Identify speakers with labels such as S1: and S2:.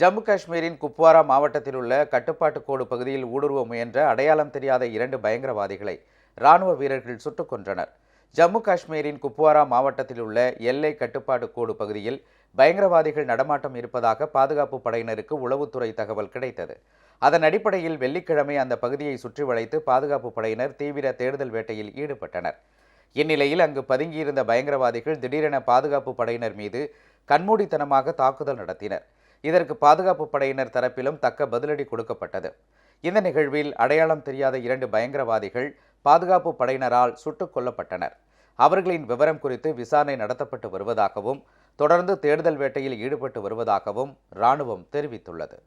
S1: ஜம்மு காஷ்மீரின் குப்வாரா மாவட்டத்தில் உள்ள கட்டுப்பாட்டு கோடு பகுதியில் ஊடுருவ முயன்ற அடையாளம் தெரியாத இரண்டு பயங்கரவாதிகளை ராணுவ வீரர்கள் சுட்டுக் கொன்றனர். ஜம்மு காஷ்மீரின் குப்வாரா மாவட்டத்தில் உள்ள எல்லை கட்டுப்பாட்டு கோடு பகுதியில் பயங்கரவாதிகள் நடமாட்டம் இருப்பதாக பாதுகாப்பு படையினருக்கு உளவுத்துறை தகவல் கிடைத்தது. அதன் அடிப்படையில் வெள்ளிக்கிழமை அந்த பகுதியை சுற்றி வளைத்து பாதுகாப்பு படையினர் தீவிர தேடுதல் வேட்டையில் ஈடுபட்டனர். இந்நிலையில் அங்கு பதுங்கியிருந்த பயங்கரவாதிகள் திடீரென பாதுகாப்பு படையினர் மீது கண்மூடித்தனமாக தாக்குதல் நடத்தினர். இதற்கு பாதுகாப்பு படையினர் தரப்பிலும் தக்க பதிலடி கொடுக்கப்பட்டது. இந்த நிகழ்வில் அடையாளம் தெரியாத இரண்டு பயங்கரவாதிகள் பாதுகாப்பு படையினரால் சுட்டுக் கொல்லப்பட்டனர். அவர்களின் விவரம் குறித்து விசாரணை நடத்தப்பட்டு வருவதாகவும் தொடர்ந்து தேடுதல் வேட்டையில் ஈடுபட்டு வருவதாகவும் ராணுவம் தெரிவித்துள்ளது.